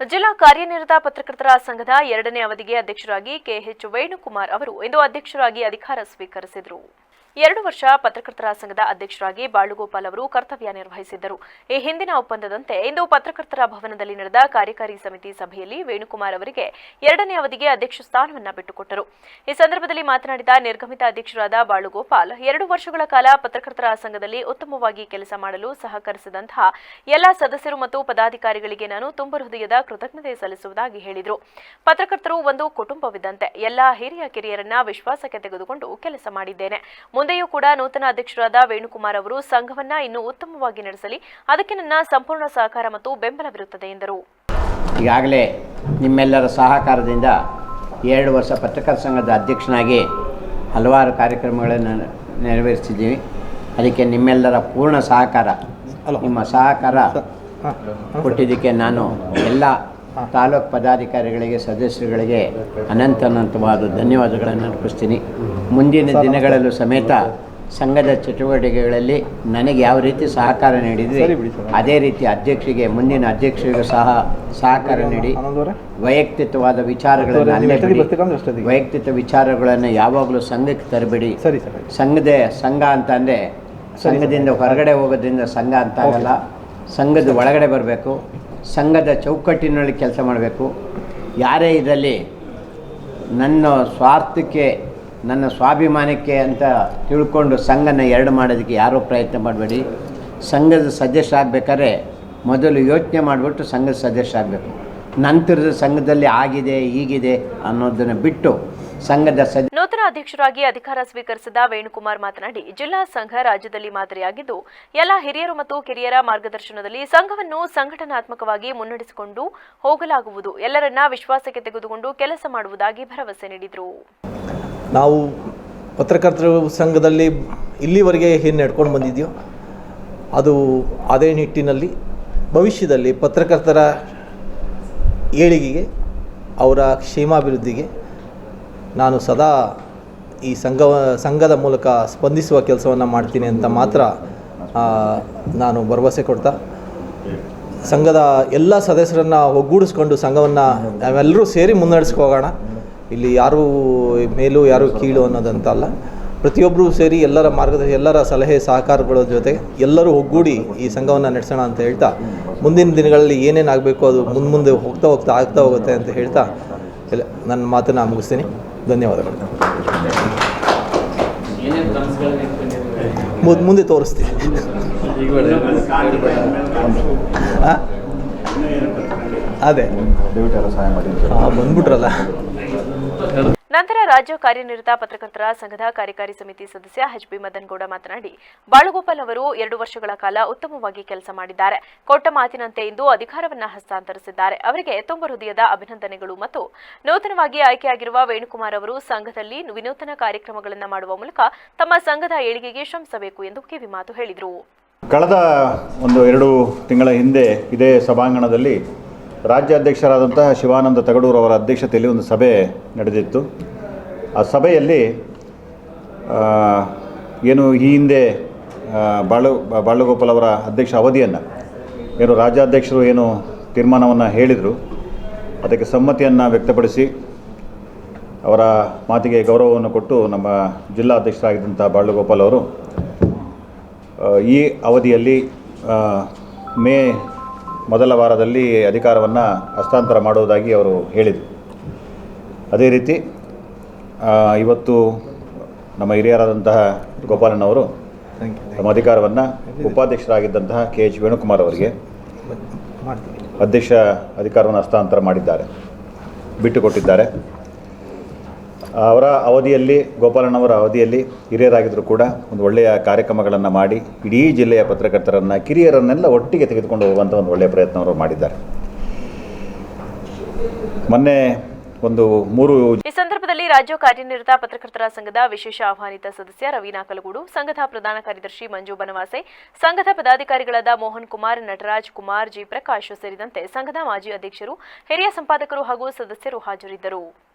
ಜಿಲ್ಲಾ ಕಾರ್ಯನಿರತ ಪತ್ರಕರ್ತರ ಸಂಘದ ಎರಡನೇ ಅವಧಿಗೆ ಅಧ್ಯಕ್ಷರಾಗಿ ಕೆಎಚ್ ವೇಣುಕುಮಾರ್ ಅವರು ಇಂದು ಅಧ್ಯಕ್ಷರಾಗಿ ಅಧಿಕಾರ ಸ್ವೀಕರಿಸಿದರು. ಎರಡು ವರ್ಷ ಪತ್ರಕರ್ತರ ಸಂಘದ ಅಧ್ಯಕ್ಷರಾಗಿ ಬಾಳುಗೋಪಾಲ್ ಅವರು ಕರ್ತವ್ಯ ನಿರ್ವಹಿಸಿದ್ದರು. ಈ ಹಿಂದಿನ ಒಪ್ಪಂದದಂತೆ ಇಂದು ಪತ್ರಕರ್ತರ ಭವನದಲ್ಲಿ ನಡೆದ ಕಾರ್ಯಕಾರಿ ಸಮಿತಿ ಸಭೆಯಲ್ಲಿ ವೇಣುಕುಮಾರ್ ಅವರಿಗೆ ಎರಡನೇ ಅವಧಿಗೆ ಅಧ್ಯಕ್ಷ ಸ್ಥಾನವನ್ನು ಬಿಟ್ಟುಕೊಟ್ಟರು. ಈ ಸಂದರ್ಭದಲ್ಲಿ ಮಾತನಾಡಿದ ನಿರ್ಗಮಿತ ಅಧ್ಯಕ್ಷರಾದ ಬಾಳುಗೋಪಾಲ್, ಎರಡು ವರ್ಷಗಳ ಕಾಲ ಪತ್ರಕರ್ತರ ಸಂಘದಲ್ಲಿ ಉತ್ತಮವಾಗಿ ಕೆಲಸ ಮಾಡಲು ಸಹಕರಿಸಿದಂತಹ ಎಲ್ಲ ಸದಸ್ಯರು ಮತ್ತು ಪದಾಧಿಕಾರಿಗಳಿಗೆ ನಾನು ತುಂಬ ಹೃದಯದ ಕೃತಜ್ಞತೆ ಸಲ್ಲಿಸುವುದಾಗಿ ಹೇಳಿದರು. ಪತ್ರಕರ್ತರು ಒಂದು ಕುಟುಂಬವಿದ್ದಂತೆ ಎಲ್ಲ ಹಿರಿಯ ಕಿರಿಯರನ್ನ ವಿಶ್ವಾಸಕ್ಕೆ ತೆಗೆದುಕೊಂಡು ಕೆಲಸ ಮಾಡಿದ್ದೇನೆ. ಮುಂದೆಯೂ ಕೂಡ ನೂತನ ಅಧ್ಯಕ್ಷರಾದ ವೇಣುಕುಮಾರ್ ಅವರು ಸಂಘವನ್ನ ಇನ್ನೂ ಉತ್ತಮವಾಗಿ ನಡೆಸಲಿ ಅದಕ್ಕೆ ನನ್ನ ಸಂಪೂರ್ಣ ಸಹಕಾರ ಮತ್ತು ಬೆಂಬಲವಿರುತ್ತದೆ ಎಂದರು. ಈಗಾಗಲೇ ನಿಮ್ಮೆಲ್ಲರ ಸಹಕಾರದಿಂದ ಎರಡು ವರ್ಷ ಪತ್ರಕರ್ತ ಸಂಘದ ಅಧ್ಯಕ್ಷನಾಗಿ ಹಲವಾರು ಕಾರ್ಯಕ್ರಮಗಳನ್ನು ನೆರವೇರಿಸಿದ್ದೀವಿ. ಅದಕ್ಕೆ ನಿಮ್ಮೆಲ್ಲರ ಪೂರ್ಣ ಸಹಕಾರ ನಿಮ್ಮ ಸಹಕಾರ ಕೊಟ್ಟಿದ್ದಕ್ಕೆ ನಾನು ಎಲ್ಲ ತಾಲೂಕು ಪದಾಧಿಕಾರಿಗಳಿಗೆ ಸದಸ್ಯರುಗಳಿಗೆ ಅನಂತ ಅನಂತವಾದ ಧನ್ಯವಾದಗಳನ್ನು ಅರ್ಪಿಸ್ತೀನಿ. ಮುಂದಿನ ದಿನಗಳಲ್ಲೂ ಸಮೇತ ಸಂಘದ ಚಟುವಟಿಕೆಗಳಲ್ಲಿ ನನಗೆ ಯಾವ ರೀತಿ ಸಹಕಾರ ನೀಡಿದ್ರಿ ಅದೇ ರೀತಿ ಅಧ್ಯಕ್ಷರಿಗೆ ಮುಂದಿನ ಅಧ್ಯಕ್ಷರಿಗೂ ಸಹ ಸಹಕಾರ ನೀಡಿ. ವೈಯಕ್ತಿಕವಾದ ವಿಚಾರಗಳನ್ನು ಅಲ್ಲೇ ಬಿಡಿ. ವೈಯಕ್ತಿಕ ವಿಚಾರಗಳನ್ನು ಯಾವಾಗಲೂ ಸಂಘಕ್ಕೆ ತರಬೇಡಿ. ಸಂಘದ ಸಂಘ ಅಂತ ಅಂದರೆ ಸಂಘದಿಂದ ಹೊರಗಡೆ ಹೋಗೋದ್ರಿಂದ ಸಂಘ ಅಂತ ಆಗಲ್ಲ. ಸಂಘದ ಒಳಗಡೆ ಬರಬೇಕು. ಸಂಘದ ಚೌಕಟ್ಟಿನಲ್ಲಿ ಕೆಲಸ ಮಾಡಬೇಕು. ಯಾರೇ ಇದರಲ್ಲಿ ನನ್ನ ಸ್ವಾರ್ಥಕ್ಕೆ, ನನ್ನ ಸ್ವಾಭಿಮಾನಕ್ಕೆ ಅಂತ ತಿಳ್ಕೊಂಡು ಸಂಘನ ಎರಡು ಮಾಡೋದಕ್ಕೆ ಯಾರೂ ಪ್ರಯತ್ನ ಮಾಡಬೇಡಿ. ಸಂಘದ ಸದಸ್ಯ ಆಗಬೇಕಾದ್ರೆ ಮೊದಲು ಯೋಚನೆ ಮಾಡಿಬಿಟ್ಟು ಸಂಘದ ಸದಸ್ಯ ಆಗಬೇಕು. ನಂತರದ ಸಂಘದಲ್ಲಿ ಆಗಿದೆ ಹೀಗಿದೆ ಅನ್ನೋದನ್ನು ಬಿಟ್ಟು ಸಂಘದ ಸದ ನೂತನ ಅಧ್ಯಕ್ಷರಾಗಿ ಅಧಿಕಾರ ಸ್ವೀಕರಿಸಿದ ವೇಣುಕುಮಾರ್ ಮಾತನಾಡಿ, ಜಿಲ್ಲಾ ಸಂಘ ರಾಜ್ಯದಲ್ಲಿ ಮಾದರಿಯಾಗಿದ್ದು, ಎಲ್ಲ ಹಿರಿಯರು ಮತ್ತು ಕಿರಿಯರ ಮಾರ್ಗದರ್ಶನದಲ್ಲಿ ಸಂಘವನ್ನು ಸಂಘಟನಾತ್ಮಕವಾಗಿ ಮುನ್ನಡೆಸಿಕೊಂಡು ಹೋಗಲಾಗುವುದು. ಎಲ್ಲರನ್ನ ವಿಶ್ವಾಸಕ್ಕೆ ತೆಗೆದುಕೊಂಡು ಕೆಲಸ ಮಾಡುವುದಾಗಿ ಭರವಸೆ ನೀಡಿದರು. ನಾವು ಪತ್ರಕರ್ತರ ಸಂಘದಲ್ಲಿ ಇಲ್ಲಿವರೆಗೆ ಏನು ನಡ್ಕೊಂಡು ಬಂದಿದೆಯೋ, ಅದು ಅದೇ ನಿಟ್ಟಿನಲ್ಲಿ ಭವಿಷ್ಯದಲ್ಲಿ ಪತ್ರಕರ್ತರ ಏಳಿಗೆಗೆ, ಅವರ ಕ್ಷೇಮಾಭಿವೃದ್ಧಿಗೆ ನಾನು ಸದಾ ಈ ಸಂಘ ಸಂಘದ ಮೂಲಕ ಸ್ಪಂದಿಸುವ ಕೆಲಸವನ್ನು ಮಾಡ್ತೀನಿ ಅಂತ ಮಾತ್ರ ನಾನು ಭರವಸೆ ಕೊಡ್ತಾ, ಸಂಘದ ಎಲ್ಲ ಸದಸ್ಯರನ್ನು ಒಗ್ಗೂಡಿಸ್ಕೊಂಡು ಸಂಘವನ್ನು ನಾವೆಲ್ಲರೂ ಸೇರಿ ಮುನ್ನಡೆಸ್ಕೋಗೋಣ ಇಲ್ಲಿ ಯಾರೂ ಮೇಲು, ಯಾರೂ ಕೀಳು ಅನ್ನೋದಂತಲ್ಲ ಪ್ರತಿಯೊಬ್ಬರೂ ಸೇರಿ ಎಲ್ಲರ ಮಾರ್ಗದ, ಎಲ್ಲರ ಸಲಹೆ, ಸಹಕಾರಗಳ ಜೊತೆ ಎಲ್ಲರೂ ಒಗ್ಗೂಡಿ ಈ ಸಂಘವನ್ನು ನಡೆಸೋಣ ಅಂತ ಹೇಳ್ತಾ, ಮುಂದಿನ ದಿನಗಳಲ್ಲಿ ಏನೇನು ಆಗಬೇಕು ಅದು ಮುಂದೆ ಮುಂದೆ ಹೋಗ್ತಾ ಹೋಗ್ತಾ ಆಗ್ತಾ ಹೋಗುತ್ತೆ ಅಂತ ಹೇಳ್ತಾ ನನ್ನ ಮಾತನ್ನು ಮುಗಿಸ್ತೀನಿ. ಧನ್ಯವಾದಗಳು. ಮುದ್- ಮುಂದೆ ತೋರಿಸ್ತೀನಿ. ಅದೇ. ಬಂದ್ಬಿಟ್ರಲ್ಲ. ನಂತರ ರಾಜ್ಯ ಕಾರ್ಯನಿರತ ಪತ್ರಕರ್ತರ ಸಂಘದ ಕಾರ್ಯಕಾರಿ ಸಮಿತಿ ಸದಸ್ಯ ಎಚ್ ಬಿ ಮದನ್ಗೌಡ ಮಾತನಾಡಿ, ಬಾಳಗೋಪಾಲ್ ಅವರು ಎರಡು ವರ್ಷಗಳ ಕಾಲ ಉತ್ತಮವಾಗಿ ಕೆಲಸ ಮಾಡಿದ್ದಾರೆ. ಕೊಟ್ಟ ಮಾತಿನಂತೆ ಇಂದು ಅಧಿಕಾರವನ್ನು ಹಸ್ತಾಂತರಿಸಿದ್ದಾರೆ. ಅವರಿಗೆ ತುಂಬ ಹೃದಯದ ಅಭಿನಂದನೆಗಳು ಮತ್ತು ನೂತನವಾಗಿ ಆಯ್ಕೆಯಾಗಿರುವ ವೇಣುಕುಮಾರ್ ಅವರು ಸಂಘದಲ್ಲಿ ವಿನೂತನ ಕಾರ್ಯಕ್ರಮಗಳನ್ನು ಮಾಡುವ ಮೂಲಕ ತಮ್ಮ ಸಂಘದ ಏಳಿಗೆಗೆ ಶ್ರಮಿಸಬೇಕು ಎಂದು ಕಿವಿಮಾತು ಹೇಳಿದರು. ಕಳೆದ ಒಂದು ಎರಡು ತಿಂಗಳ ಹಿಂದೆ ಇದೇ ಸಭಾಂಗಣದಲ್ಲಿ ರಾಜ್ಯಾಧ್ಯಕ್ಷರಾದಂತಹ ಶಿವಾನಂದ ತಗಡೂರು ಅವರ ಅಧ್ಯಕ್ಷತೆಯಲ್ಲಿ ಒಂದು ಸಭೆ ನಡೆದಿತ್ತು. ಆ ಸಭೆಯಲ್ಲಿ ಏನು ಈ ಹಿಂದೆ ಬಾಳು, ಬಾಳುಗೋಪಾಲ್ ಅವರ ಅಧ್ಯಕ್ಷ ಅವಧಿಯನ್ನು, ಏನು ರಾಜ್ಯಾಧ್ಯಕ್ಷರು ಏನು ತೀರ್ಮಾನವನ್ನು ಹೇಳಿದರು. ಅದಕ್ಕೆ ಸಮ್ಮತಿಯನ್ನು ವ್ಯಕ್ತಪಡಿಸಿ ಅವರ ಮಾತಿಗೆ ಗೌರವವನ್ನು ಕೊಟ್ಟು ನಮ್ಮ ಜಿಲ್ಲಾ ಅಧ್ಯಕ್ಷರಾಗಿದ್ದಂಥ ಬಾಳುಗೋಪಾಲ್ ಅವರು ಈ ಅವಧಿಯಲ್ಲಿ ಮೇ ಮೊದಲ ವಾರದಲ್ಲಿ ಅಧಿಕಾರವನ್ನು ಹಸ್ತಾಂತರ ಮಾಡುವುದಾಗಿ ಅವರು ಹೇಳಿದರು. ಅದೇ ರೀತಿ ಇವತ್ತು ನಮ್ಮ ಹಿರಿಯರಾದಂತಹ ಗೋಪಾಲನವರು ತಮ್ಮ ಅಧಿಕಾರವನ್ನು ಉಪಾಧ್ಯಕ್ಷರಾಗಿದ್ದಂತಹ ಕೆ ಎಚ್ ವೇಣುಕುಮಾರ್ ಅವರಿಗೆ ಅಧ್ಯಕ್ಷ ಅಧಿಕಾರವನ್ನು ಹಸ್ತಾಂತರ ಮಾಡಿದ್ದಾರೆ ಬಿಟ್ಟುಕೊಟ್ಟಿದ್ದಾರೆ. ಅವರ ಅವಧಿಯಲ್ಲಿ ಗೋಪಾಲಣ್ಣವರ ಅವಧಿಯಲ್ಲಿ ಹಿರಿಯರಾಗಿದ್ದರೂ ಕೂಡ ಒಂದು ಒಳ್ಳೆಯ ಕಾರ್ಯಕ್ರಮಗಳನ್ನು ಮಾಡಿ, ಇಡೀ ಜಿಲ್ಲೆಯ ಪತ್ರಕರ್ತರನ್ನು, ಕಿರಿಯರನ್ನೆಲ್ಲ ಒಟ್ಟಿಗೆ ತೆಗೆದುಕೊಂಡು ಹೋಗುವಂಥ ಒಂದು ಒಳ್ಳೆಯ ಪ್ರಯತ್ನವರು ಮಾಡಿದ್ದಾರೆ. ಮೊನ್ನೆ ಒಂದು ಮೂರು ಈ ಸಂದರ್ಭದಲ್ಲಿ ರಾಜ್ಯ ಕಾರ್ಯನಿರತ ಪತ್ರಕರ್ತರ ಸಂಘದ ವಿಶೇಷ ಆಹ್ವಾನಿತ ಸದಸ್ಯ ರವೀನಾ ಕಲಗೂಡು, ಸಂಘದ ಪ್ರಧಾನ ಕಾರ್ಯದರ್ಶಿ ಮಂಜು ಬನವಾಸೆ, ಸಂಘದ ಪದಾಧಿಕಾರಿಗಳಾದ ಮೋಹನ್ ಕುಮಾರ್, ನಟರಾಜ್ ಕುಮಾರ್, ಜಿ. ಪ್ರಕಾಶ್ ಸೇರಿದಂತೆ ಸಂಘದ ಮಾಜಿ ಅಧ್ಯಕ್ಷರು, ಹಿರಿಯ ಸಂಪಾದಕರು ಹಾಗೂ ಸದಸ್ಯರು ಹಾಜರಿದ್ದರು.